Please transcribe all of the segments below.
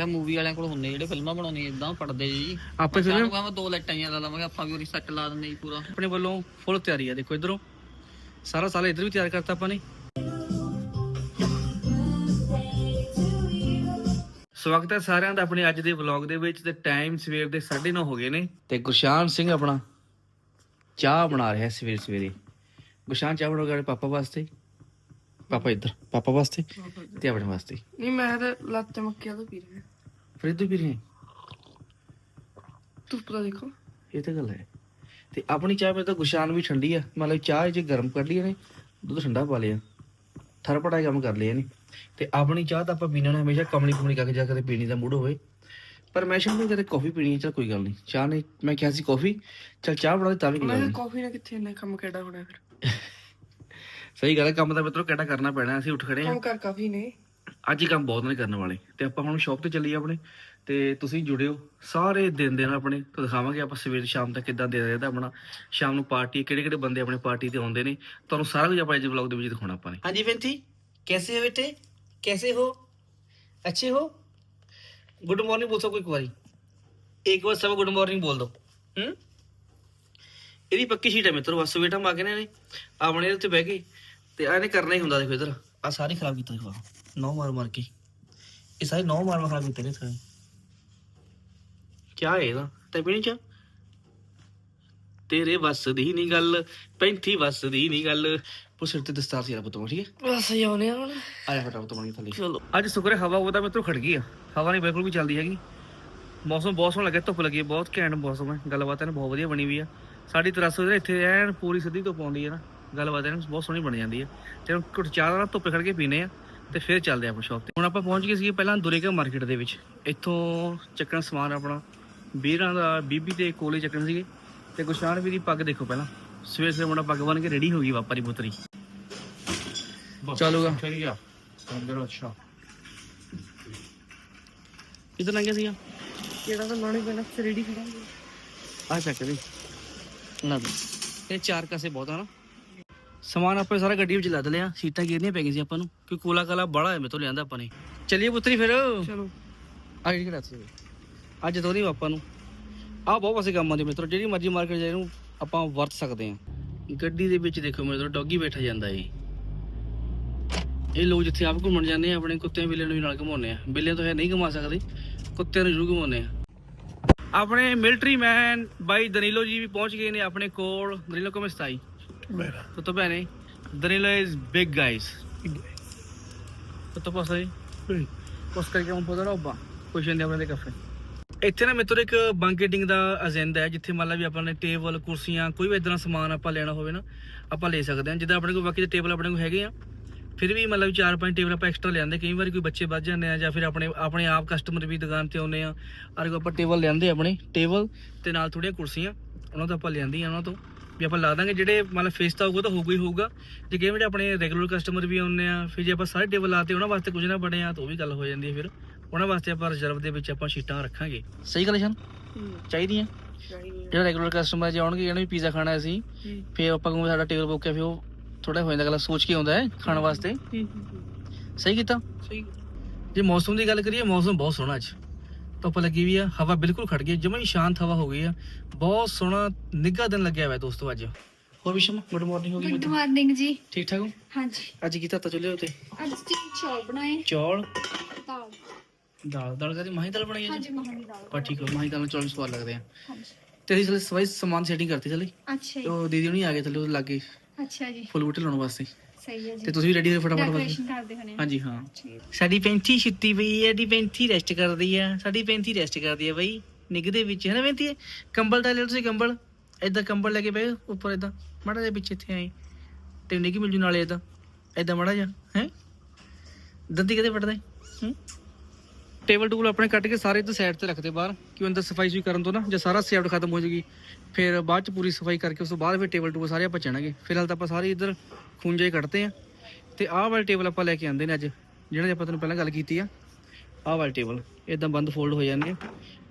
ਕਿਹਾ ਮੂਵੀ ਵਾਲਿਆਂ ਕੋਲ ਹੁੰਦੇ ਜਿਹੜੇ ਫਿਲਮਾਂ ਬਣਾਉਂਦੇ ਇਦਾਂ ਪੜਦੇ ਜੀ। ਆਪਾਂ ਫਿਲਮ ਕਹਾਂ ਦੋ ਲਾਈਟਾਂ ਲਾ ਲਵਾਂਗੇ ਆਪਾਂ ਵੀ ਉਰੀ ਸੈੱਟ ਲਾ ਦਿੰਦੇ ਜੀ ਪੂਰਾ। ਆਪਣੇ ਵੱਲੋਂ ਫੁੱਲ ਤਿਆਰੀ ਆ ਦੇਖੋ ਇਧਰੋਂ। ਸਾਰਾ ਸਾਲ ਇਧਰ ਵੀ ਤਿਆਰ ਕਰਤਾ ਆਪਾਂ ਨੇ। ਸਵਾਗਤ ਹੈ ਸਾਰਿਆਂ ਦਾ ਆਪਣੇ ਅੱਜ ਦੇ ਵਲੌਗ ਦੇ ਵਿੱਚ ਤੇ ਟਾਈਮ ਸਵੇਰ ਦੇ 9:30 ਹੋ ਗਏ ਨੇ। ਤੇ ਗੁਰਸ਼ਾਨ ਸਿੰਘ ਆਪਣਾ ਚਾਹ ਬਣਾ ਰਿਹਾ ਸਵੇਰ ਸਵੇਰੇ। ਗੁਰਸ਼ਾਨ ਚਾਹ ਬਣਾਉਗਾ ਪਾਪਾ ਵਾਸਤੇ। ਪਾਪਾ ਇੱਧਰ ਪਾਪਾ ਵਾਸਤੇ ਤੇ ਆਪਣੇ ਵਾਸਤੇ। ਨਹੀਂ ਮੈਂ ਤਾਂ ਲੱਤ ਮੱਕਿਆ ਤੋਂ ਪੀ ਰਿਹਾ ਫਿਰ ਤੂੰ ਵੀ ਰਹੇ ਧੁੱਪ ਦਾ ਦੇਖੋ। ਇਹ ਤਾਂ ਗੱਲ ਹੈ। ਤੇ ਆਪਣੀ ਚਾਹ ਮੇ ਤਾਂ ਗੁਸ਼ਾਨ ਵੀ ਠੰਡੀ ਆ। ਮਤਲਬ ਚਾਹ ਜੇ ਗਰਮ ਕਰ ਲਈ ਨੇ ਦੁੱਧ ਠੰਡਾ ਪਾ ਲਿਆ। ਥਰਪੜਾ ਕੰਮ ਕਰ ਲਿਆ ਨੇ ਤੇ ਆਪਣੀ ਚਾਹ ਤਾਂ ਆਪਾਂ ਪੀਣਾ ਨਾ ਹਮੇਸ਼ਾ ਕਮਲੀ ਕਮਲੀ ਕਰਕੇ ਜਾ ਕੇ ਪੀਣੀ ਦਾ ਮੂਡ ਹੋਵੇ। ਪਰ ਮੈਂ ਸ਼ਾਮ ਨੂੰ ਕਦੇ ਕਾਫੀ ਪੀਣੀ ਹੈ ਚਲ ਕੋਈ ਗੱਲ ਨਹੀਂ। ਚਾਹ ਨਹੀਂ ਮੈਂ ਕਿਹਾ ਸੀ ਕਾਫੀ ਚਲ ਚਾਹ ਬਣਾ ਦੇ ਤਾਂ ਵੀ ਕੋਈ ਮੈਂ ਗੱਲ ਨਹੀਂ ਕਾਫੀ ਨਾ ਕਿੱਥੇ ਇੰਨਾ ਕੰਮ ਕਿਹੜਾ ਹੋਣਾ ਫਿਰ? ਸਹੀ ਗੱਲ ਹੈ ਕੰਮ ਤਾਂ ਮਿੱਤਰੋ ਕਿਹੜਾ ਕਰਨਾ ਪੈਣਾ ਅਸੀਂ ਉੱਠ ਖੜੇ ਆ ਕੰਮ ਕਰ ਕਾਫੀ ਨੇ। ਅੱਜ ਹੀ ਕੰਮ ਬਹੁਤ ਨੇ ਕਰਨ ਵਾਲੇ। ਤੇ ਆਪਾਂ ਹੁਣ ਸ਼ੌਪ ਤੇ ਚੱਲੀਏ ਆਪਣੇ, ਤੇ ਤੁਸੀਂ ਜੁੜਿਓ ਸਾਰੇ ਦਿਨ ਦੇ ਨਾਲ ਆਪਣੇ, ਤੋਂ ਦਿਖਾਵਾਂਗੇ ਆਪਾਂ ਸਵੇਰ ਸ਼ਾਮ ਤੱਕ ਕਿੱਦਾਂ ਦੇ ਰਹਿਦਾ ਆਪਣਾ। ਸ਼ਾਮ ਨੂੰ ਪਾਰਟੀ ਕਿਹੜੇ ਕਿਹੜੇ ਬੰਦੇ ਆਪਣੇ ਪਾਰਟੀ ਤੇ ਆਉਂਦੇ ਨੇ, ਤੁਹਾਨੂੰ ਸਾਰਾ ਕੁਝ ਆਪਾਂ ਅੱਜ ਵਲੌਗ ਦੇ ਵਿੱਚ ਦਿਖਾਉਣਾ ਆਪਾਂ ਨੇ। ਹਾਂਜੀ ਬੈਂਤੀ ਕੈਸੇ ਹੋ ਬੇਟੇ? ਕੈਸੇ ਹੋ? ਅੱਛੇ ਹੋ? ਗੁੱਡ ਮਾਰਨਿੰਗ ਬੋਲ ਸਕੋ ਇੱਕ ਵਾਰੀ। ਇੱਕ ਵਾਰ ਸਭ ਗੁੱਡ ਮਾਰਨਿੰਗ ਬੋਲ ਦੋ ਹੂੰ? ਇਹਦੀ ਪੱਕੀ ਸ਼ੀਟ ਹੈ ਮਿੱਤਰੋ, ਬਸ ਬੇਟਾ ਮਾ ਕੇ ਨੇ ਆਪਣੇ ਇਹਦੇ ਉੱਤੇ ਬਹਿ ਗਏ, ਤੇ ਆ ਕਰਨਾ ਹੀ ਹੁੰਦਾ, ਦੇਖੋ ਇਧਰ। ਆ ਸਾਰੀ ਖਰਾਬ ਕੀਤਾ ਦੇਖੋ ਨੌ ਮਾਰ ਮਾਰ ਕੇ। ਇਹ ਸਾਰੇ ਨੌ ਮਾਰ ਮਾਰ ਖਰਾਬ ਕੀਤੇ ਨੇ ਸਾਰੇ ਕੀ ਹੈ ਇਹਦਾ? ਤੇ ਪੀਣੀ ਚਾ ਤੇਰੇ ਵੱਸ ਦੀ ਨਹੀਂ ਗੱਲ ਪੈਂਥੀ ਵੱਸ ਦੀ ਨਹੀਂ ਗੱਲ। ਪੁੱਛ ਤੇ ਦਸਤਾਰ ਸੀ ਰੱਬ ਤੋਂ ਠੀਕ ਹੈ? ਬਸ ਜਾਉਨੇ ਆ ਹੁਣ। ਆਇਆ ਫਟਾਫਟ ਤੋਂ ਬਣੀ ਥੱਲੇ। ਚਲੋ। ਅੱਜ ਸ਼ੁਕਰ ਹਵਾ ਉਹਦਾ ਤੋਂ ਖੜ ਗਈ ਆ। ਹਵਾ ਨਹੀਂ ਬਿਲਕੁਲ ਵੀ ਚੱਲਦੀ ਹੈਗੀ। ਮੌਸਮ ਬਹੁਤ ਸੋਹਣਾ ਲੱਗਿਆ ਧੁੱਪ ਲੱਗੀ ਹੈ, ਬਹੁਤ ਘੈਂਟ ਮੌਸਮ ਹੈ। ਗੱਲਬਾਤ ਇਹਨੇ ਬਹੁਤ ਵਧੀਆ ਬਣੀ ਵੀ ਆ। ਸਾਡੀ ਤਰਸ ਉਹਦੇ ਇੱਥੇ ਐਨ ਪੂਰੀ ਸਿੱਧੀ ਧੁੱਪ ਆਉਂਦੀ ਹੈ ਨਾ। ਗੱਲਬਾਤ ਇਹਨੇ ਬਹੁਤ ਸੋਹਣੀ ਬਣ ਜਾਂਦੀ ਹੈ। ਤੇ ਹੁਣ ਘੁੱਟ ਚਾਹ ਦਾ ਨਾ ਧੁੱਪੇ ਖੜ ਕੇ ਪੀਨੇ ਆ। ਤੇ ਫਿਰ ਚੱਲਦੇ ਆਪਾਂ ਸ਼ੌਪ ਤੇ। ਹੁਣ ਆਪਾਂ ਪਹੁੰਚ ਗਏ ਸੀਗੇ ਪਹਿਲਾਂ ਦੁਰੇਗਾ ਮਾਰਕੀਟ ਦੇ ਵਿੱਚ। ਇੱਥੋਂ ਚੱਕਣ ਸਮਾਨ ਆਪਣਾ। ਵੀਰਾਂ ਦਾ ਬੀਬੀ ਤੇ ਕੋਲੇ ਚੱਕਣ ਸੀਗੇ। ਤੇ ਗੁਸ਼ਾਨ ਵੀ ਦੀ ਪੱਗ ਦੇਖੋ ਪਹਿਲਾਂ। ਸਵੇਰ ਸਵੇਰ ਮੁੰਡਾ ਪੱਗ ਬਣ ਕੇ ਰੈਡੀ ਹੋ ਗਈ ਵਾਪਰੀ ਪੁੱਤਰੀ। ਚਲੂਗਾ। ਠੀਕ ਆ ਅੰਦਰ ਅੱਛਾ। ਕਿੱਧਰ ਲੰਘਿਆ ਸੀਗਾ? ਕਿਹੜਾ ਤਾਂ ਪੈਣਾ ਰੈਡੀ ਖੜਾਂਗੇ ਆ ਚੱਕ ਦੇ। ਨਾ ਇਹ ਚਾਰ ਕਾਸੇ ਬਹੁਤ ਆ ਨਾ। ਸਮਾਨ ਆਪਾਂ ਸਾਰਾ ਗੱਡੀ ਵਿੱਚ ਲੱਦ ਲਿਆ ਸੀਟਾਂ ਗੇਰਨੀਆਂ ਪੈ ਗਈਆਂ ਸੀ ਆਪਾਂ ਨੂੰ ਕਿ ਕੋਲਾ ਕਾਲਾ ਬੜਾ ਹੈ ਮੇਰੇ ਤੋਂ ਲਿਆਂਦਾ ਆਪਾਂ ਨੇ। ਚੱਲੀਏ ਪੁੱਤਰੀ ਫਿਰ। ਚਲੋ। ਆ ਜਿਹੜੀ ਕਿਹੜਾ ਸੀ ਅੱਜ ਤੋਂ ਨਹੀਂ ਆਪਾਂ ਨੂੰ ਆ ਬਹੁਤ ਪਾਸੇ ਕੰਮ ਆਉਂਦੇ ਮਿੱਤਰੋ ਜਿਹੜੀ ਮਰਜ਼ੀ ਮਾਰਕੀਟ ਜਾਏ ਨੂੰ ਆਪਾਂ ਵਰਤ ਸਕਦੇ ਆ ਗੱਡੀ ਦੇ ਵਿੱਚ ਦੇਖੋ ਮਿੱਤਰੋ ਡੌਗੀ ਬੈਠਾ ਜਾਂਦਾ ਏ। ਇਹ ਲੋਕ ਜਿੱਥੇ ਆਪ ਘੁੰਮਣ ਜਾਂਦੇ ਆ ਆਪਣੇ ਕੁੱਤਿਆਂ ਬਿੱਲਿਆਂ ਨੂੰ ਵੀ ਨਾਲ ਘੁਮਾਉਂਦੇ ਆ। ਬਿੱਲਿਆਂ ਤੋਂ ਹੈ ਨਹੀਂ ਘੁਮਾ ਸਕਦੇ ਕੁੱਤਿਆਂ ਨੂੰ ਜ਼ਰੂਰ ਘੁਮਾਉਂਦੇ ਆ। ਆਪਣੇ ਮਿਲਟਰੀ ਮੈਨ ਬਾਈ ਦਨੀਲੋ ਜੀ ਵੀ ਪਹੁੰਚ ਗਏ ਨੇ ਆਪਣੇ ਕੋਲ। ਦਨੀਲੋ ਕਮੇ ਸਤਾਈ tutto bene? Danilo is big guys. Tutto posto lì? Posso caricare un po' di roba poi scendiamo nel caffè. ਇੱਥੇ ਨਾ ਮੇਰੇ ਇੱਕ ਬੰਕੇਟਿੰਗ ਦਾ ਅਜੈਂਡਾ ਹੈ ਜਿੱਥੇ ਮੰਨ ਲਾ ਵੀ ਆਪਾਂ ਨੇ ਟੇਬਲ ਕੁਰਸੀਆਂ ਕੋਈ ਵੀ ਇਦਾਂ ਸਮਾਨ ਆਪਾਂ ਲੈਣਾ ਹੋਵੇ ਨਾ ਆਪਾਂ ਲੈ ਸਕਦੇ ਹਾਂ ਜਿੱਦਾਂ ਆਪਣੇ ਕੋਲ ਬਾਕੀ ਦੇ ਟੇਬਲ ਆਪਣੇ ਕੋਲ ਹੈਗੇ ਆ ਫਿਰ ਵੀ ਮਤਲਬ ਚਾਰ ਪੰਜ ਟੇਬਲ ਆਪਾਂ ਐਕਸਟਰਾ ਲਿਆਂਦੇ ਕਈ ਵਾਰੀ ਕੋਈ ਬੱਚੇ ਵੱਜ ਜਾਂਦੇ ਆ ਜਾਂ ਫਿਰ ਆਪਣੇ ਆਪਣੇ ਆਪ ਕਸਟਮਰ ਵੀ ਦੁਕਾਨ ਤੇ ਆਉਂਦੇ ਆ ਅਰ ਕੋ ਆਪਾਂ ਟੇਬਲ ਲਿਆਂਦੇ ਆਪਣੇ ਟੇਬਲ ਤੇ ਨਾਲ ਥੋੜੀਆਂ ਕੁਰਸੀਆਂ ਉਹਨਾਂ ਤੋਂ ਆਪਾਂ ਲਿਆਂਦੀਆਂ ਉਹਨਾਂ ਤੋਂ ਵੀ ਆਪਾਂ ਲਾ ਦਾਂਗੇ ਜਿਹੜੇ ਮਤਲਬ ਫੇਸ ਤਾਂ ਹੋਊਗਾ ਤਾਂ ਹੋਊਗਾ ਹੀ ਹੋਊਗਾ। ਜੇ ਕਈ ਵਾਰੀ ਆਪਣੇ ਰੈਗੂਲਰ ਕਸਟਮਰ ਵੀ ਆਉਂਦੇ ਆ ਫਿਰ ਜੇ ਆਪਾਂ ਸਾਰੇ ਟੇਬਲ ਲਾਤੇ ਉਹਨਾਂ ਵਾਸਤੇ ਕੁਝ ਨਾ ਬਣੇ ਆ ਤਾਂ ਉਹ ਵੀ ਗੱਲ ਹੋ ਜਾਂਦੀ ਹੈ ਫਿਰ। ਉਹਨਾਂ ਵਾਸਤੇ ਆਪਾਂ ਰਿਜ਼ਰਵ ਦੇ ਵਿੱਚ ਆਪਾਂ ਸ਼ੀਟਾਂ ਰੱਖਾਂਗੇ। ਸਹੀ ਗੱਲ ਸ਼ਨ? ਚਾਹੀਦੀਆਂ। ਜਿਹੜਾ ਰੈਗੂਲਰ ਕਸਟਮਰ ਜੇ ਆਉਣਗੇ ਇਹਨਾਂ ਵੀ ਪੀਜ਼ਾ ਖਾਣਾ ਅਸੀਂ ਫਿਰ ਆਪਾਂ ਕਹੂੰਗੇ ਸਾਡਾ ਟੇਬਲ ਬੁੱਕ ਹੈ ਫਿਰ ਉਹ ਥੋੜਾ ਹੋ ਜਾਂਦਾ ਗੱਲ ਸੋਚ ਕੇ ਆਉਂਦਾ ਹੈ ਖਾਣ ਵਾਸਤੇ। ਸਹੀ ਕੀਤਾ? ਸਹੀ। ਜੇ ਮੌਸਮ ਦੀ ਗੱਲ ਕਰੀਏ ਮੌਸਮ ਬਹੁਤ ਸੋਹਣਾ ਅੱਜ। ਧੁੱਪ ਲੱਗੀ ਵੀ ਆ ਹਵਾ ਬਿਲਕੁਲ ਖੜ ਗਈ ਜਮਾਂ ਹੀ ਸ਼ਾਂਤ ਹਵਾ ਹੋ ਗਈ ਆ। ਬਹੁਤ ਸੋਹਣਾ ਨਿੱਘਾ ਦਿਨ ਲੱਗਿਆ ਹੋਇਆ ਦੋਸਤੋ ਅੱਜ। ਹੋਰ ਵਿਸ਼ਮ ਗੁੱਡ ਮਾਰਨਿੰਗ ਹੋ ਗਈ ਗੁੱਡ? ਮਾਰਨਿੰਗ ਜੀ। ਠੀਕ ਠਾਕ ਹੋ? ਹਾਂਜੀ। ਅੱਜ ਕੀ ਤਾਂ ਚੁੱਲੇ ਉਤੇ? ਅੱਜ ਚੌਲ ਬਣਾਏ। ਚੌਲ? ਦਾਲ। ਦਾਲ ਦਾਲ ਕਰੀ ਮਾਹੀ ਦਾਲ ਬਣਾਈ ਹਾਂਜੀ ਮਹਾਨੀ ਦਾਲ ਪਰ ਠੀਕ ਹੋ ਮਾਹੀ ਦਾਲ ਚੌਲ ਸਵਾਦ ਲੱਗਦੇ ਆ। ਹਾਂਜੀ। ਤੇ ਅਸੀਂ ਚਲੇ ਸਵਾਈ ਸਮਾਨ ਸੈਟਿੰਗ ਕਰਤੀ ਚਲੇ ਅੱਛਾ ਜੀ। ਉਹ ਦੀਦੀ ਹੁਣੀ ਆ ਗਏ ਥੱਲੇ ਉਹ ਲੱਗੇ। ਅੱਛਾ ਜੀ। ਫੁੱਲ ਬੂਟੇ ਲਾਉਣ ਵਾਸਤੇ। ਸਹੀ ਹੈ ਤੇ ਤੁਸੀਂ ਵੀ ਰੈਡੀ ਹੋ ਫਟਾਫਟ ਬਸ? ਡੈਕੋਰੇਸ਼ਨ ਕਰਦੇ ਹੋਣੇ। ਆ। ਹਾਂਜੀ ਹਾਂ। ਠੀਕ। ਸਾਡੀ ਪੈਂਤੀ ਛੁੱਟੀ ਪਈ ਹੈ ਸਾਡੀ ਪੈਂਤੀ ਰੈਸਟ ਕਰਦੀ ਆ ਸਾਡੀ ਪੈਂਤੀ ਰੈਸਟ ਕਰਦੀ ਆ ਬਈ। ਨਿੱਘ ਦੇ ਵਿੱਚ ਹੈ ਨਾ ਪੈਂਤੀ? ਕੰਬਲ ਤਾਂ ਲੈ ਲਓ ਤੁਸੀਂ ਕੰਬਲ। ਏਦਾਂ ਕੰਬਲ ਲੈ ਕੇ ਬਹਿ ਉੱਪਰ ਏਦਾਂ। ਮਾੜਾ ਜਿਹਾ ਪਿੱਛੇ ਇੱਥੇ ਆਏ। ਤੇ ਨਿੱਘ ਮਿਲ ਜੂ ਨਾਲੇ ਏਦਾਂ। ਏਦਾਂ ਮਾੜਾ ਜਿਹਾ ਹੈ? ਦੰਦੀ ਕਿਤੇ ਫਟਦਾ ਹੂੰ? ਟੇਬਲ ਟੂਲ ਆਪਣੇ ਕੱਟ ਕੇ ਸਾਰੇ ਇੱਧਰ ਸਾਈਡ ਤੇ ਰੱਖਦੇ ਬਾਹਰ ਕਿ ਅੰਦਰ ਸਫ਼ਾਈ ਸੁਈ ਕਰਨ ਤੋਂ ਨਾ ਜੇ ਸਾਰਾ ਸੇਵਡ ਖਤਮ ਹੋ ਜਾਏਗੀ ਫਿਰ ਬਾਅਦ ਚ ਪੂਰੀ ਸਫ਼ਾਈ ਕਰਕੇ ਉਸ ਤੋਂ ਬਾਅਦ ਫਿਰ ਟੇਬਲ ਟੂਲ ਸਾਰੇ ਆਪਾਂ ਚਣਾਂਗੇ। ਫਿਲਹਾਲ ਤਾਂ ਆਪਾਂ ਸਾਰੇ ਇੱਧਰ ਖੂੰਜੇ ਹੀ ਕੱਢਦੇ ਆ ਤੇ ਆਹ ਵਾਲੇ ਟੇਬਲ ਆਪਾਂ ਲੈ ਕੇ ਆਂਦੇ ਨੇ ਅੱਜ ਜਿਹੜਾ ਆਪਾਂ ਤੁਹਾਨੂੰ ਪਹਿਲਾਂ ਗੱਲ ਕੀਤੀ ਆ। ਆਹ ਵਾਲੇ ਟੇਬਲ ਇਦਾਂ ਬੰਦ ਫੋਲਡ ਹੋ ਜਾਂਦੇ ਆ।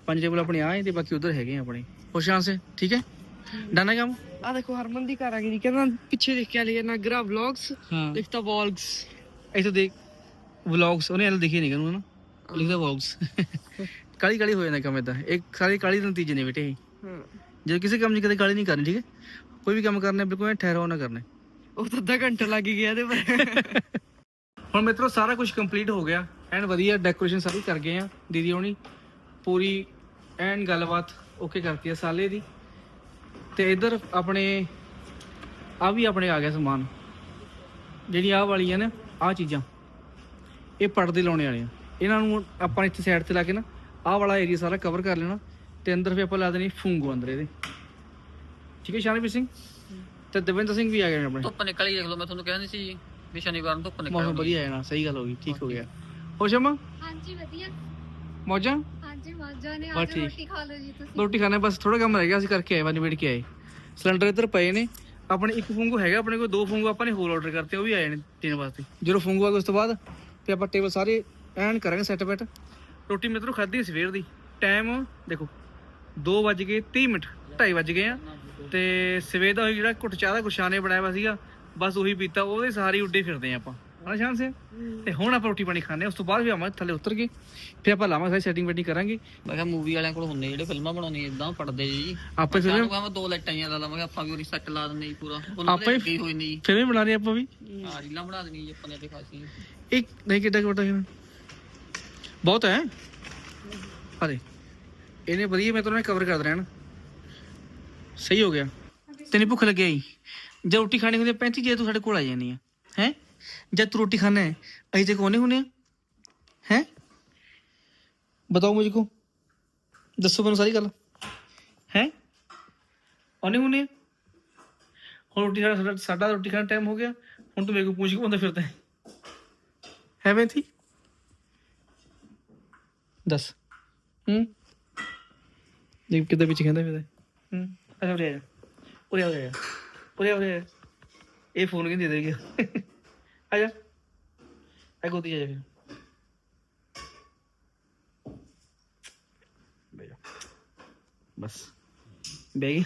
ਪੰਜ ਟੇਬਲ ਆਪਣੇ ਆਏ ਤੇ ਬਾਕੀ ਉਧਰ ਹੈਗੇ ਆ ਆਪਣੇ। ਹੋਸ਼ਾਂ ਸੇ ਠੀਕ ਹੈ? ਡਨ ਹੈ ਕੰਮ? ਆ ਦੇਖੋ ਹਰਮਨ ਦੀ ਘਰ ਆ ਗਈ ਕਹਿੰਦਾ ਪਿੱਛੇ ਦੇਖ ਕੇ ਲਿਆ ਨਾਗਰਾ ਵਲੌਗਸ ਹਾਂ। ਲਿਖਤਾ ਵਲੌਗਸ ਇੱਥੇ ਦੇਖ ਵਲੌਗਸ ਉਹਨੇ ਹਲ ਦਿਖੇ ਨਹੀਂ ਨਾ ਲਿਖਦਾ ਵਲੌਗਸ ਕਾਲੀ ਕਾਲੀ ਹੋ ਜਾਂਦਾ ਕੰਮ ਇਦਾਂ ਇਹ ਸਾਰੀ ਕਾਲੀ ਦੇ ਨਤੀਜੇ ਨੇ ਬੇਟੇ ਹਾਂ। ਜੇ ਕਿਸੇ ਕੰਮ 'ਚ ਕਦੇ ਕਾਲੀ ਨਹੀਂ ਕਰਨੀ ਠੀਕ ਹੈ? ਕੋਈ ਵੀ ਕੰਮ ਕਰਨਾ ਬਿਲਕੁਲ ਠਹਿਰਾਓ ਨਾ ਕਰਨਾ। ਉਹ ਤਾਂ ਅੱਧਾ ਘੰਟਾ ਲੱਗ ਗਿਆ ਇਹਦੇ ਪਰ। ਹੁਣ ਮਿੱਤਰੋ ਸਾਰਾ ਕੁਝ ਕੰਪਲੀਟ ਹੋ ਗਿਆ। ਐਨ ਵਧੀਆ ਡੈਕੋਰੇਸ਼ਨ ਸਾਰੀ ਕਰ ਗਏ ਆ ਦੀਦੀ ਹੋਣੀ। ਪੂਰੀ ਐਨ ਗੱਲਬਾਤ ਓਕੇ ਕਰਤੀ ਆ ਸਾਲੇ ਦੀ। ਤੇ ਇਧਰ ਆਪਣੇ ਆ ਵੀ ਆਪਣੇ ਆ ਗਿਆ ਸਮਾਨ। ਜਿਹੜੀ ਆਹ ਵਾਲੀਆਂ ਨੇ ਆਹ ਚੀਜ਼ਾਂ। ਇਹ ਪਰਦੇ ਲਾਉਣੇ ਵਾਲੇ ਆ। ਇਹਨਾਂ ਨੂੰ ਆਪਾਂ ਇੱਥੇ ਸਾਈਡ ਤੇ ਲਾ ਕੇ ਨਾ ਆਹ ਵਾਲਾ ਏਰੀਆ ਸਾਰਾ ਕਵਰ ਕਰ ਲੈਣਾ ਤੇ ਅੰਦਰ ਫਿਰ ਆਪਾਂ ਲਾ ਦੇਣੀ ਫੂੰਗੋ ਅੰਦਰ ਇਹਦੇ। ਠੀਕ ਹੈ ਸ਼ਾਨਵੀਰ ਸਿੰਘ? ਤੇ ਦਵਿੰਦਰ ਸਿੰਘ ਵੀ ਆ ਗਏ ਨੇ ਆਪਣੇ। ਧੁੱਪ ਨਿਕਲੀ ਦੇਖ ਲਓ ਮੈਂ ਤੁਹਾਨੂੰ ਕਹਿੰਦੀ ਸੀ ਵੀ ਸ਼ਨੀਵਾਰ ਨੂੰ ਧੁੱਪ ਨਿਕਲ ਮੌਸਮ ਵਧੀਆ ਨਾ ਸਹੀ ਗੱਲ ਹੋ ਗਈ ਠੀਕ ਹੋ ਗਿਆ। ਹੋ ਸ਼ਮਾ ਹਾਂਜੀ ਵਧੀਆ। ਮੌਜਾਂ? ਹਾਂਜੀ ਮਾਜਾ ਨੇ। ਬਸ ਅੱਜ ਠੀਕ। ਰੋਟੀ ਖਾ ਲਓ ਜੀ ਤੁਸੀਂ। ਰੋਟੀ ਖਾਣੇ ਬਸ ਥੋੜਾ ਕੰਮ ਰਹਿ ਗਿਆ ਅਸੀਂ ਕਰਕੇ ਆਏ ਵਾਂ ਨਿਬੇੜ ਕੇ ਆਏ। ਸਿਲੰਡਰ ਇੱਧਰ ਪਏ ਨੇ। ਆਪਣੇ ਇੱਕ ਫੁੰਗੂ ਹੈਗਾ ਆਪਣੇ ਕੋਲ ਦੋ ਫੁੰਗੂ ਆਪਾਂ ਨੇ ਹੋਰ ਆਰਡਰ ਕਰਤੇ ਉਹ ਵੀ ਆਏ ਨੇ ਤਿੰਨ ਵਾਸਤੇ। ਜਦੋਂ ਫੁੰਗੂ ਆ ਗਏ ਉਸ ਤੋਂ ਬਾਅਦ ਤੇ ਆਪਾਂ ਟੇਬਲ ਸਾਰੇ ਐਨ ਕਰਾਂਗੇ ਸੈੱਟ ਬੈਟ ਰੋਟੀ ਮਿੱਤਰੋ ਖਾਧੀ ਸਵੇਰ ਦੀ। ਟਾਈਮ ਦੇਖੋ 2 ਵੱਜ ਗਏ 30 ਮਿੰਟ 2:30 ਵੱਜ ਗਏ ਆ। ਤੇ ਸਵੇਰ ਦਾ ਜਿਹੜਾ ਘੁੱਟ ਚਾਹ ਦਾ ਗੁਸ਼ਾਨੇ ਬਣਾਇਆ ਵਾ ਸੀਗਾ ਬਸ ਉਹੀ ਪੀਤਾ ਉਹਦੇ ਸਾਰੇ ਉੱਡੇ ਫਿਰਦੇ ਆ ਆਪਾਂ। ਹਨਾ ਸ਼ਾਨ ਸੇ ਤੇ ਹੁਣ ਆਪਾਂ ਰੋਟੀ ਪਾਣੀ ਖਾਣੇ ਉਸ ਤੋਂ ਬਾਅਦ ਵੀ ਆਵਾਂਗੇ ਥੱਲੇ ਉਤਰ ਕੇ ਫਿਰ ਆਪਾਂ ਲਾਵਾਂਗੇ ਸਾਰੀ ਸੈਟਿੰਗ ਵੈਟਿੰਗ ਕਰਾਂਗੇ। ਮੈਂ ਕਿਹਾ ਮੂਵੀ ਵਾਲਿਆਂ ਕੋਲ ਹੁੰਦੇ ਜਿਹੜੇ ਫਿਲਮਾਂ ਬਣਾਉਣੀ ਇਦਾਂ ਪੜਦੇ ਜੀ। ਆਪਾਂ ਫਿਰ ਮੈਂ ਦੋ ਲਾਈਟਾਂ ਜਿਹੀਆਂ ਲਾ ਲਵਾਂਗੇ ਆਪਾਂ ਵੀ ਉਹਦੀ ਸੈੱਟ ਲਾ ਦਿੰਦੇ ਜੀ ਪੂਰਾ। ਉਹਨਾਂ ਆਪਾਂ ਦੇ ਹੀ- ਹੋਈ ਨਹੀਂ। ਫਿਲਮ ਬਣਾ ਰਹੇ ਆਪਾਂ ਵੀ। ਹਾਂ ਰੀਲਾਂ ਬਣਾ ਦੇਣੀ ਜੀ ਆਪਾਂ ਨੇ ਤੇ ਖਾਸੀ। ਇੱਕ ਨਹੀਂ ਕਿੱਡਾ ਕੋਟਾ ਹੈ ਬਹੁਤ ਹੈ। ਅਰੇ ਇਹਨੇ ਵਧੀਆ ਮੈਂ ਤੁਹਾਨੂੰ ਕਵਰ ਕਰ ਦੇਣਾ। ਨਾ ਸਹੀ ਹੋ ਗਿਆ। ਤੈਨੂੰ ਭੁੱਖ ਲੱਗਿਆ ਹੀ ਜੇ ਰੋਟੀ ਖਾਣੀ ਹੁੰਦੀ ਪੈਂਤੀ ਜੇ ਤੂੰ ਸਾਡੇ ਕੋਲ ਆ ਜਾਨੀ ਹੈ ਹੈ? ਜਦ ਤੂੰ ਰੋਟੀ ਖਾਣਾ ਹੈ? ਅਸੀਂ ਤੇ ਕੋਨੇ ਹੁੰਨੇ ਆ। ਹੈ? ਬਤਾਓ ਮੁਝੇ ਕੋ ਦੱਸੋ ਮੈਨੂੰ ਸਾਰੀ ਗੱਲ। ਹੈ? ਆਨੇ ਹੁੰਨੇ ਆ। ਹੁਣ ਰੋਟੀ ਖਾਣਾ, ਸਾਡਾ ਸਾਡਾ ਰੋਟੀ ਖਾਣ ਟਾਈਮ ਹੋ ਗਿਆ। ਹੁਣ ਤੂੰ ਮੇਰੇ ਕੋਲ ਪੁੱਛ ਕੇ ਬੰਦਾ ਫਿਰਦਾ ਹੈ। ਹੈ ਬੈਂਤੀ ਦੱਸ। ਹੂੰ? ਦੇਖ ਕਿੱਦਾਂ ਵਿੱਚ ਕਹਿੰਦਾ ਫਿਰਦਾ। ਹੂੰ ਅੱਛਾ ਉਰੇ ਆ ਜਾ। ਉਰੇ ਆ ਉਰੇ ਆ। ਉਰੇ ਆ ਉਰੇ ਆ। ਇਹ ਫੋਨ ਕਿੰਨੇ ਦੇ ਦੇਗਾ ਆ ਜਾ। ਆ ਗੋਦੀ ਜਾ ਜਾ। ਬਸ। ਗਿਆ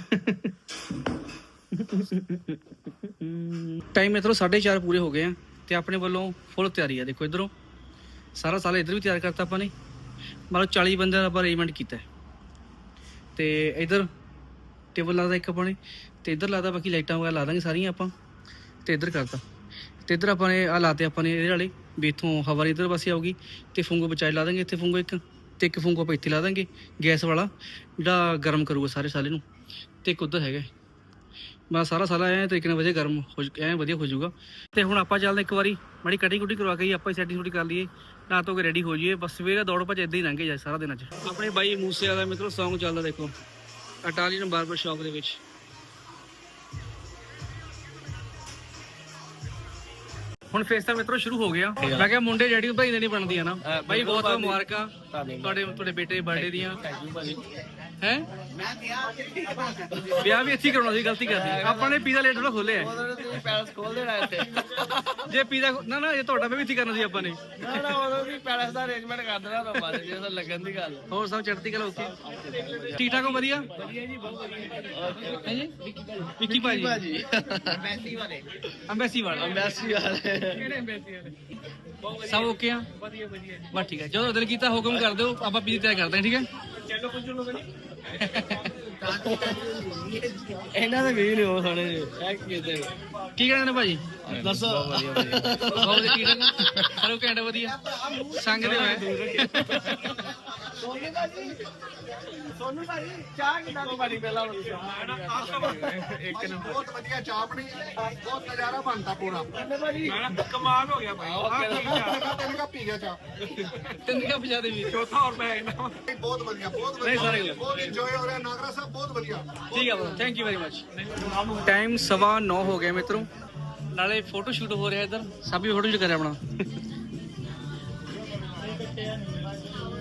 ਟਾਈਮ ਮਿੱਤਰੋ 4:30 ਪੂਰੇ ਹੋ ਗਏ ਆ ਤੇ ਆਪਣੇ ਵੱਲੋਂ ਫੁੱਲ ਤਿਆਰੀ ਆ। ਦੇਖੋ ਇਧਰੋਂ। ਸਾਰਾ ਸਾਲ ਇਧਰ ਵੀ ਤਿਆਰ ਕਰਤਾ ਆਪਾਂ ਨੇ। ਮਤਲਬ 40 ਬੰਦਿਆਂ ਦਾ ਆਪਾਂ ਅਰੇਂਜਮੈਂਟ ਕੀਤਾ ਹੈ। ਤੇ ਇਧਰ ਟੇਬਲ ਲਾਦਾ ਇੱਕ ਆਪਾਂ ਨੇ, ਤੇ ਇਧਰ ਲਾਦਾ ਬਾਕੀ ਲਾਈਟਾਂ ਵਗੈਰਾ ਲਾ ਦਾਂਗੇ ਸਾਰੀਆਂ ਆਪਾਂ, ਤੇ ਇਧਰ ਕਰਤਾ। ਤੇ ਇਧਰ ਆਪਾਂ ਨੇ ਆ ਲਾਤੇ ਆਪਾਂ ਨੇ ਇਹਦੇ ਵਾਲੇ, ਵੀ ਇੱਥੋਂ ਹਵਾ ਇਧਰ ਪਾਸੇ ਆਊਗੀ, ਤੇ ਫੁੰਗੋ ਬਚਾਏ ਲਾ ਦਾਂਗੇ ਇੱਥੇ ਫੁੰਗੋ ਇੱਕ, ਤੇ ਇੱਕ ਫੁੰਗੋ ਆਪਾਂ ਇੱਥੇ ਲਾ ਦਾਂਗੇ, ਗੈਸ ਵਾਲਾ, ਜਿਹੜਾ ਗਰਮ ਕਰੂਗਾ ਸਾਰੇ ਸਾਲੇ ਨੂੰ। ਤੇ ਇੱਕ ਉੱਧਰ ਹੈਗਾ ਬਸ ਸਾਰਾ ਸਾਲਾ ਐ ਤਰੀਕੇ ਨਾਲ ਵਧੀਆ ਗਰਮ ਹੋ ਜ- ਵਧੀਆ ਹੋ ਜਾਊਗਾ। ਤੇ ਹੁਣ ਆਪਾਂ ਚੱਲਦੇ ਇੱਕ ਵਾਰੀ, ਮਾੜੀ ਕਟਿੰਗ ਕੁਟੀ ਕਰਵਾ ਕੇ ਹੀ ਆਪਾਂ ਸੈਟਿੰਗ ਥੋੜੀ ਕਰ ਲਈਏ। ਨਾ ਧੋ ਕੇ ਰੈਡੀ ਹੋ ਜਾਈਏ। ਬਸ ਸਵੇਰੇ ਦੌੜ ਭੱਜ ਇਦਾਂ ਹੀ ਲੰਘੇ ਜਾ ਸਾਰਾ ਦਿਨ ਅੱਜ। ਆਪਣੇ ਬਾਈ ਮੂਸੇ ਵਾਲਾ ਮਿੱਤਰੋ, Song ਚੱਲਦਾ ਦੇਖੋ। ਇਟਾਲੀਅਨ ਬਾਰਬਰ ਸ਼ਾਪ ਦੇ ਵਿੱਚ। ਹੁਣ ਫੇਸ ਤਾਂ ਮਿੱਤਰੋ ਸ਼ੁਰੂ ਹੋ ਗਿਆ। ਮੈਂ ਕਿਹਾ ਮੁੰਡੇ ਡੈਡੀ ਨੂੰ ਭਾਈ ਦੇ ਨਹੀਂ ਬਣਦੀ ਆ ਨਾ ਬਾਈ ਬਹੁਤ ਬਹੁਤ ਮੁਬਾਰਕਾਂ। ਤੁਹਾਡੇ ਤੁਹਾਡੇ ਬੇਟੇ ਦੇ ਬਰਥਡੇ ਦੀਆਂ। ਹੈ? ਵਿਆਹ ਵੀ ਇੱਥੇ ਕਰਾਉਣਾ ਸੀ ਗਲਤੀ ਕਰਦੀ ਆਪਾਂ ਨੇ ਪੀਜ਼ਾ ਲੇਟ ਥੋੜਾ ਪੈਲਸ ਖੋਲ ਦੇਣਾ ਇੱਥੇ। ਜੇ ਪੀਜ਼ਾ ਨਾ ਨਾ ਇਹ ਤੁਹਾਡਾ ਵੀ ਇੱਥੇ ਕਰਨਾ ਸੀ ਆਪਾਂ ਨੇ। ਨਾ ਨਾ ਉਦੋਂ ਵੀ ਪੈਲਸ ਦਾ ਅਰੇਂਜਮੈਂਟ ਕਰ ਦੇਣਾ ਤਾਂ ਬਾਅਦ ਜੇ ਤਾਂ ਲੱਗਣ ਦੀ ਗੱਲ। ਹੋਰ ਸਭ ਚੜ੍ਹਦੀ ਕਲਾ ਓਕੇ? ਠੀਕ ਠਾਕ ਹੋ ਵਧੀਆ? ਵਧੀਆ ਜੀ ਬਹੁਤ ਵਧੀਆ। ਹੈ ਜੀ? ਵਿੱਕੀ ਭਾਜੀ। ਮੈਸੀ ਵਾਲੇ ਅੰਬੈਸੀ ਵਾਲਾ। ਮੈਸੀ ਵਾਲੇ। ਕਿਹੜੇ ਸਭ ਓਕੇ ਆ? ਵਧੀਆ ਵਧੀਆ। ਬਸ ਠੀਕ ਹੈ ਜਦੋਂ ਦਿਲ ਕੀਤਾ ਹੁਕਮ ਕਰ ਦਿਓ ਆਪਾਂ ਪੀਜ਼ਾ ਤਿਆਰ ਕਰਦੇ ਹਾਂ ਠੀਕ ਹੈ ਚਲੋ ਕੁਝ ਚਲੋ ਇਹਨਾਂ ਦੇ ਵੀ ਨਹੀਂ ਹੋ ਕਿਤੇ ਕੀ ਕਹਿੰਦੇ ਨੇ? ਭਾਜੀ? ਦੱਸੋ ਬਹੁਤ ਵਧੀਆ ਕੀ ਕਹਿੰਦੇ ਘੈਂਟ ਵਧੀਆ। ਸੰਗ ਦੇ ਮੈਂ। ਸੋਨੂ ਭਾਜੀ। ਚਾਹ ਕਿਦਾਂ ਦੀ ਬਣੀ ਪਹਿਲਾਂ ਬਹੁਤ ਵਧੀਆ ਚਾਹ ਬਣੀ ਬਹੁਤ ਨਜ਼ਾਰਾ ਬਣਦਾ ਪੂਰਾ। ਕਮਾਲ ਹੋ ਗਿਆ ਭਾਈ। ਤਿੰਨ ਕੱਪ ਪੀ ਗਿਆ ਚਾਹ। ਤਿੰਨ ਕੱਪ ਪਜਾ ਦੇ ਵੀਰ ਚੌਥਾ ਹੋਰ ਪੈ ਜਾਣਾ ਬਹੁਤ ਵਧੀਆ ਬਹੁਤ ਨਹੀਂ, ਸਾਰੇ ਵਧੀਆ ਗੱਲ। ਬਹੁਤ ਇੰਜੋਏ ਹੋ ਰਿਹਾ ਨਾਗਰਾ ਸਾਹਿਬ ਬਹੁਤ ਵਧੀਆ। ਠੀਕ ਹੈ bro thank you very much time ਸਵਾ 9 ਹੋ ਗਿਆ ਮਿੱਤਰੋ। ਨਾਲੇ ਫੋਟੋ ਸ਼ੂਟ ਹੋ ਰਿਹਾ ਇੱਧਰ। ਸਭ ਵੀ ਫੋਟੋ ਸ਼ੂਟ ਕਰਿਆ ਆਪਣਾ।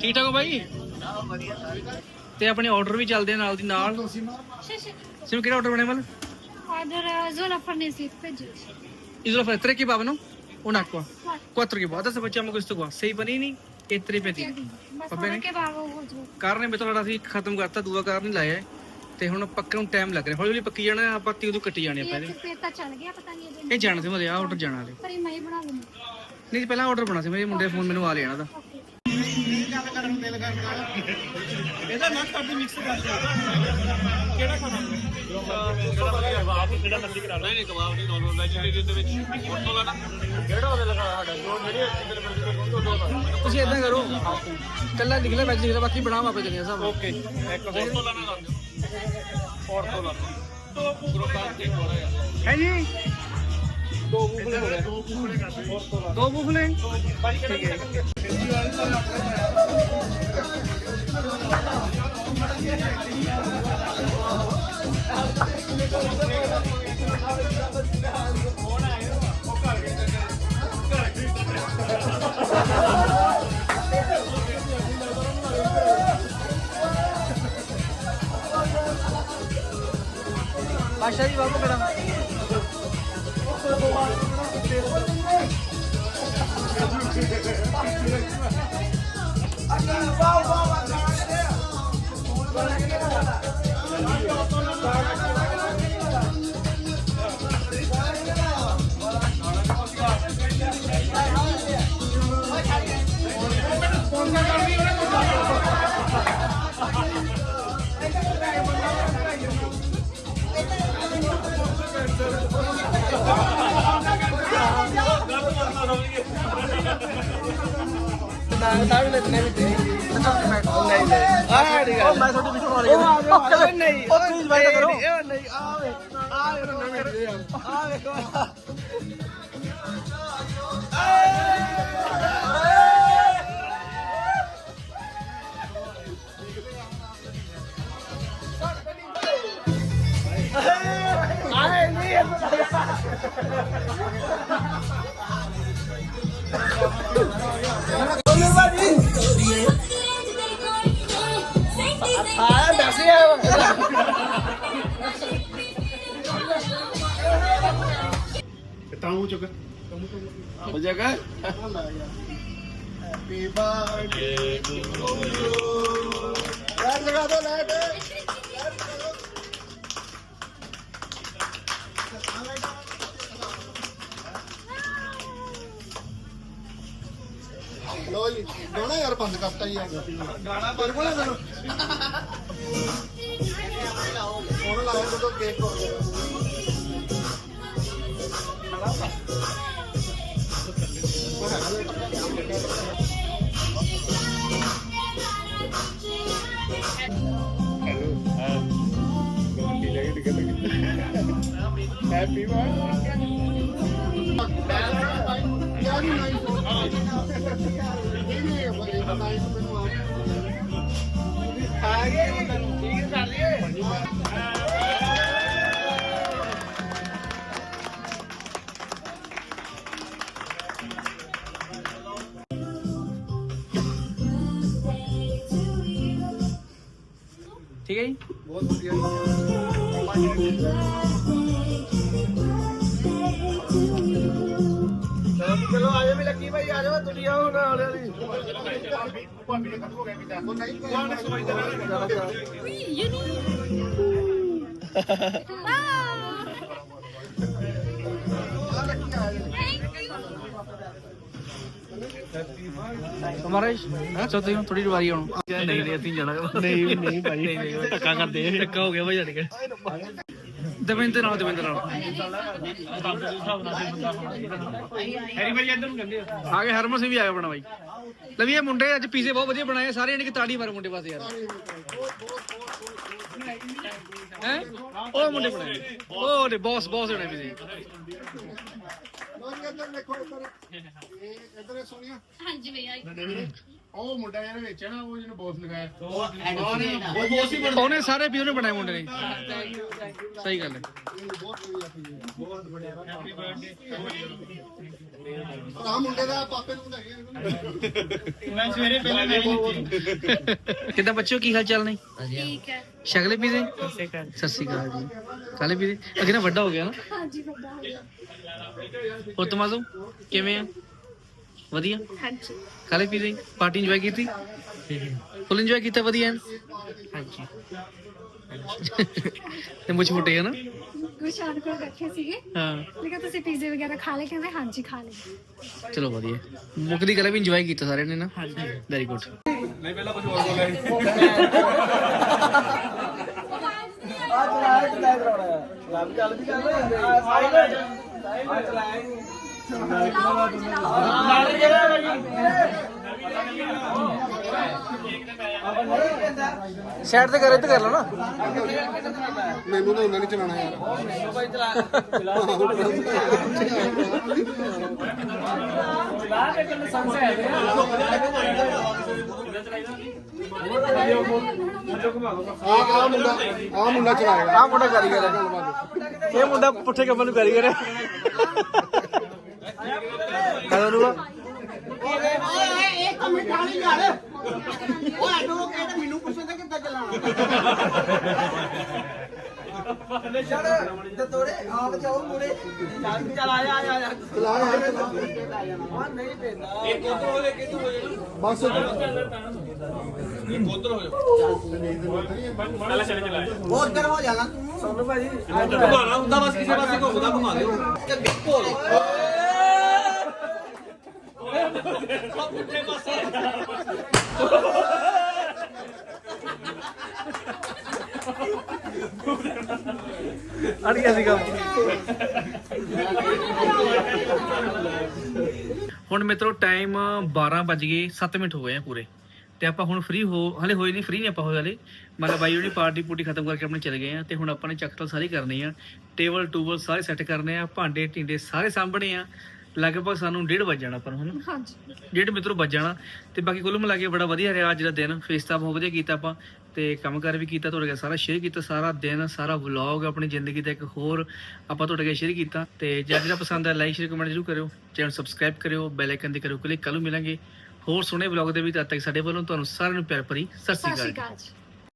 ਠੀਕ ਠਾਕ ਹੋ ਭਾਈ ਤੇ ਆਪਣੇ ਆਰਡਰ ਵੀ ਚੱਲਦੇ ਆ ਨਾਲ ਦੀ ਨਾਲ ਸਿਮ ਕਿਹੜਾ ਆਰਡਰ ਬਣੇ ਮਲ Order uh, Zola Farnese peggio. Isola fare tre kebab, no? Un'acqua. Quattro kebab. Adesso facciamo questo qua. Sei panini e tre piatini. Basta bene? che vado giù. ਕਾਰ ਨੇ ਮਿੱਤਰ ਸਾਡਾ ਅਸੀਂ ਖਤਮ ਕਰਤਾ ਦੂਆ ਕਾਰ ਨਹੀਂ ਲਾਇਆ ਹੈ। ਤੇ ਹੁਣ ਪੱਕਣ ਨੂੰ ਟਾਈਮ ਲੱਗ ਰਿਹਾ ਹੌਲੀ ਹੌਲੀ ਪੱਕੀ ਜਾਣਾ ਹੈ, ਆਪਾਂ ਤੀ ਉਦੋਂ ਕੱਟੀ ਜਾਣੀ ਇਹ ਇਹਦੇ ਕਿਤੇ ਤਾਂ ਚੱਲ ਗਿਆ ਪਤਾ ਨਹੀਂ ਇਹ ਜਾਣਾ ਸੀ ਮਲੇ ਆ ਆਰਡਰ ਜਾਣਾ ਹਲੇ ਪਰ ਇਹ ਮੈਂ ਹੀ ਬਣਾ ਲੂੰਗੀ ਨਹੀਂ ਪਹਿਲਾਂ ਆਰਡਰ ਬਣਾ ਸੀ ਮੇਰੇ ਮੁੰਡੇ ਫੋਨ ਮੈਨੂੰ ਆ ਇਹਨਾਂ ਦਾ ਇਹਦਾ ਨਾ ਕਾਫੀ ਮਿਕਸ ਕਰ ਦਿਓ ਕਿਹੜਾ ਖਾਣਾ? ਨਹੀਂ ਨਹੀਂ ਕਬਾਬ ਨਹੀਂ ਨੋਰਮਲ ਵੈਜੀਟੇਰੀਅਨ ਦੇ ਵਿੱਚ। ਫੋਟੋ ਦਾ ਨਾ। ਕਿਹੜਾ ਉਹਦੇ ਲਗਾ ਸਾਡਾ? ਜੋ ਜਿਹੜੀ ਕਿਤੇ ਮਰਜ਼ੀ ਦੋ ਦੋ ਤੁਸੀਂ ਇਦਾਂ ਕਰੋ। ਕੱਲਾ ਲਿਖ ਲੈ ਵੈਜ ਲਿਖ ਲੈ ਬਾਕੀ ਬਣਾਵਾ ਆਪੇ ਚੱਲੀਆਂ ਸਭ। ਓਕੇ। ਇੱਕ ਫੋਟੋ ਦਾ ਨਾ ਲਾ ਦਿਓ ਫੋਟੋ ਲਾ ਦਿਓ ਗਰੁੱਪ ਤੇ ਹੋ ਰਿਹਾ ਹੈ ਜੀ? ਦੋ ਬੂਫਲੇ ਹੋ ਗਏ। ਦੋ ਬੂਫਲੇ ਠੀਕ ਹੈ। ਪਾਸ਼ਾ ਨਹੀਂ ਉਹ ਪਲੀਜ਼ ਬਾਈ ਕਰੋ। ਨਹੀਂ ਆਵੇ ਆਵੇ ਆ ਵੇਖੋ ਤਾਉ ਲਗਾ ਦੋ ਲਾਈਟ ਲੋ ਜੀ ਗਾਣਾ ਯਾਰ ਬੰਦ ਕਰਤਾ ਜੀ ਗਾਣਾ ਪਰ ਕੋਲ ਮੈਨੂੰ ਫੋਨ ਲਾਇਆ ਜਦੋਂ cake Hello. Ah. Happy one. Nice one. Nice one. ਬਹੁਤ ਵਧੀਆ ਚਲੋ ਆ ਜਾ ਵੀ ਲੱਗੀ ਭਾਈ ਆ ਜਾ ਦੁਨੀਆ ਹੁਣ ਆਲੇ ਦੀ। ਭਾਬੀ ਨੇ ਕਦੋਂ ਹੋ ਗਿਆ ਵੀ ਦੱਸੋ ਨਹੀਂ ਕੋਣ ਸੋਚਦਾ ਹਮਾਰਾ ਚੋ ਤੁਸੀਂ ਹੁਣ ਥੋੜੀ ਵਾਰੀ ਆਉਣ। ਨਹੀਂ ਨਹੀਂ ਅਸੀਂ ਜਾਣਾ। ਨਹੀਂ ਨਹੀਂ ਭਾਈ। ਧੱਕਾ ਕਰਦੇ ਧੱਕਾ ਹੋ ਗਿਆ ਭਾਈ ਸਾਡੇ ਦਵਿੰਦਰ ਨਾਲ ਦਵਿੰਦਰ ਨਾਲ। ਹੈਰੀ ਭਾਈ ਇੱਧਰ ਨੂੰ ਕਹਿੰਦੇ ਆ। ਗਏ ਹਰਮਨ ਸਿੰਘ ਵੀ ਆਇਆ ਬਣਾ ਬਾਈ। ਲਵੀ ਇਹ ਮੁੰਡੇ ਅੱਜ ਪੀਜ਼ੇ ਬਹੁਤ ਵਧੀਆ ਬਣਾਏ ਆ, ਸਾਰੇ ਨੇ ਕਿ ਤਾੜੀ ਮਾਰ ਮੁੰਡੇ ਵਾਸਤੇ ਯਾਰ। ਹੈ? ਉਹ ਮੁੰਡੇ ਬਣਾਏ। ਉਹ ਨੇ ਬੌਸ ਬੌਸ ਹੋਣੇ ਪੀਜ਼ੇ ਲੋਕ ਇੱਧਰ ਦੇਖੋ ਇੱਧਰ। ਇਹ ਇੱਧਰ ਇਹ ਸੋਨੀਆ। ਹਾਂਜੀ ਭਈਆ ਉਹ ਮੁੰਡਾ ਇਹਦੇ ਵਿੱਚ ਹੈ ਨਾ ਉਹ ਜਿਹਨੂੰ ਬੌਸ ਲਗਾਇਆ। ਉਹ ਬੌਸ ਹੀ ਉਹਨੇ ਸਾਰੇ ਪੀਜ਼ੇ ਨੇ ਬਣਾਏ ਮੁੰਡੇ ਨੇ। ਸਹੀ ਗੱਲ ਹੈ। ਬਹੁਤ ਵਧੀਆ ਆ ਮੁੰਡੇ ਦਾ ਪਾਪੇ ਨੂੰ ਵਧਾਈਆਂ ਮੈਂ ਸਵੇਰੇ ਪਹਿਲਾਂ ਕਿੱਦਾਂ ਬੱਚਿਓ ਕੀ ਹਾਲ ਚਾਲ ਨੇ? ਠੀਕ ਹੈ। ਸ਼ਗਲੇ ਪੀਜ਼ੇ ਸਤਿ ਸ਼੍ਰੀ ਅਕਾਲ। ਜੀ। ਕਾਲੇ ਪੀਜ਼ੇ ਅੱਗੇ ਨਾ ਵੱਡਾ ਹੋ ਗਿਆ ਨਾ। ਹਾਂਜੀ ਵੱਡਾ ਹੋ ਗਿਆ। ਹੋਰ ਤਮਾਜ਼ੋ ਕਿਵੇਂ ਆ? ਵਧੀਆ? ਹਾਂਜੀ। ਕਾਲੇ ਪੀਜ਼ੇ ਪਾਰਟੀ ਇੰਜੋਏ ਕੀਤੀ? ਫੁੱਲ ਇੰਜੋਏ ਕੀਤਾ ਵਧੀਆ? ਐਨ? ਹਾਂਜੀ। ਤੇ ਮੁੱਛ ਫੁੱਟੇ ਆ ਨਾ? ਗੁਸ਼ਾਨ ਕੋਲ ਰੱਖੇ ਸੀਗੇ। ਹਾਂ। ਮੈਂ ਕਿਹਾ ਤੁਸੀਂ ਪੀਜ਼ੇ ਵਗੈਰਾ ਖਾ ਲਏ? ਕਹਿੰਦੇ ਹਾਂਜੀ ਖਾ ਲਏ। ਚਲੋ ਵਧੀਆ। ਮੁੱਕਦੀ ਗੱਲ ਹੈ ਵੀ ਇੰਜੋਏ ਕੀਤਾ ਸਾਰਿਆਂ ਨੇ ਨਾ? ਹਾਂਜੀ। ਵੈਰੀ ਗੁੱਡ ਨਹੀਂ ਪਹਿਲਾਂ ਕੁਝ ਹੋਰ ਬੋਲਿਆ ਸੀ। ਆ ਚਲਾਇਆ ਤੇ ਲੈ ਕਰਾਉਣਾ ਲੱਭ ਚੱਲ ਵੀ ਕਰ ਆ ਆ ਚਲਾਇਆ ਸਾਈਡ ਤੇ ਕਰ ਇੱਥੇ ਕਰ ਲਓ ਨਾ। ਮੈਨੂੰ ਤਾਂ ਉਹਨਾਂ ਨਹੀਂ ਚਲਾਉਣਾ ਯਾਰ। ਚਲਾ ਚਲਾ ਚਲਾ ਕੇ ਕਿੰਨੇ ਸੰਸ ਹੈ ਆ ਆ ਮੁੰਡਾ ਆ ਮੁੰਡਾ ਚਲਾਏਗਾ ਆ ਮੁੰਡਾ ਕਾਰੀਗਰ ਹੈ। ਇਹ ਮੁੰਡਾ ਪੁੱਠੇ ਕੰਮਾਂ ਨੂੰ ਕਾਰੀਗਰ ਹੈ। ਕਦੋਂ ਨੂੰ ਇਹ ਕੰਮ ਟਾਣੀ ਯਾਰ ਉਹ ਆਡੋ ਕੇ ਤੇ ਮੈਨੂੰ ਪੁੱਛਦਾ ਕਿੱਦਾਂ ਚਲਾਉਣਾ। ਤੇ ਤੋੜੇ ਆਪ ਜਾਓ ਮੂਰੇ ਚੱਲ ਚੱਲ ਆ ਜਾ ਆ ਜਾ ਚਲਾ ਯਾਰ ਹਾਂ ਨਹੀਂ ਪੈਂਦਾ। ਇਹ ਕਿੱਧਰ ਹੋ ਜਾ ਕਿੱਧਰ ਹੋ ਜਾ ਬਸ। ਉਧਰ ਹੋ ਜਾ। ਪਹਿਲਾਂ ਚਲੇ। ਚਲਾਇਆ ਹੋਰ ਕਰ ਹੋ ਜਾਣਾ ਤੂੰ ਸੋਨੂ ਭਾਜੀ ਘੁਮਾਣਾ ਹੁੰਦਾ ਬਸ ਕਿਸੇ ਪਾਸੇ ਘੁੰਮਦਾ ਘੁਮਾ ਦਿਓ। ਤੇ ਬਿਲਕੁਲ। ਅੜ ਗਿਆ ਸੀਗਾ। ਹੁਣ ਮਿੱਤਰੋ ਟਾਈਮ 12 ਵੱਜ ਗਏ 7 ਮਿੰਟ ਹੋ ਗਏ ਆ ਪੂਰੇ। ਤੇ ਆਪਾਂ ਹੁਣ ਫ੍ਰੀ ਹੋ ਹਲੇ ਹੋਈ ਨਹੀਂ ਫ੍ਰੀ ਨਹੀਂ ਆਪਾਂ ਹੋਏ ਹਲੇ। ਮਤਲਬ ਬਾਈ ਉਹਨੇ ਪਾਰਟੀ ਪੂਟੀ ਖਤਮ ਕਰਕੇ ਆਪਣੇ ਚਲੇ ਗਏ ਆ ਤੇ ਹੁਣ ਆਪਾਂ ਨੇ ਚੱਕਟਲ ਸਾਰੀ ਕਰਨੀ ਆ। ਟੇਬਲ ਟੂਬਲ ਸਾਰੇ ਸੈੱਟ ਕਰਨੇ ਆ, ਭਾਂਡੇ ਢੀਂਡੇ ਸਾਰੇ ਸਾਂਭਣੇ ਆ। ਲਗਭਗ ਸਾਨੂੰ 1:30 ਵਜ ਜਾਣਾ ਨੂੰ ਹਨਾ? ਹਾਂਜੀ। ਡੇਢ ਮਿੱਤਰੋ ਵੱਜ ਜਾਣਾ। ਤੇ ਬਾਕੀ ਕੁੱਲ ਮਿਲਾ ਕੇ ਬੜਾ ਵਧੀਆ ਰਿਹਾ ਅੱਜ ਦਾ ਦਿਨ। ਫੇਸ ਤਾਂ ਬਹੁਤ ਵਧੀਆ ਕੀਤਾ ਆਪਾਂ। ਤੇ ਕੰਮ ਕਰ ਵੀ ਕੀਤਾ ਤੁਹਾਡੇ ਨਾਲ ਸਾਰਾ ਸ਼ੇਅਰ ਕੀਤਾ ਸਾਰਾ ਦਿਨ ਸਾਰਾ ਵਲੌਗ ਆਪਣੀ ਜ਼ਿੰਦਗੀ ਦਾ ਇੱਕ ਹੋਰ ਆਪਾਂ ਤੁਹਾਡੇ ਨਾਲ ਸ਼ੇਅਰ ਕੀਤਾ। ਤੇ ਜੇ ਅੱਜ ਦਾ ਪਸੰਦ ਆਇਆ ਲਾਈਕ ਸ਼ੇਅਰ ਕਮੈਂਟ ਜ਼ਰੂਰ ਕਰਿਓ। ਚੈਨਲ ਸਬਸਕ੍ਰਾਈਬ ਕਰਿਓ ਬੈਲ ਆਈਕਨ ਤੇ ਕਰਿਓ ਕਲਿੱਕ ਕੱਲ ਨੂੰ ਮਿਲਾਂਗੇ। ਹੋਰ ਸੋਹਣੇ ਵਲੌਗ ਦੇ ਵੀ ਤਦ ਤੱਕ ਸਾਡੇ ਵੱਲੋਂ ਤੁਹਾਨੂੰ ਸਾਰਿਆਂ ਨੂੰ ਪਿਆਰ ਭਰੀ ਸਤਿ ਸ਼੍ਰੀ ਅਕਾਲ।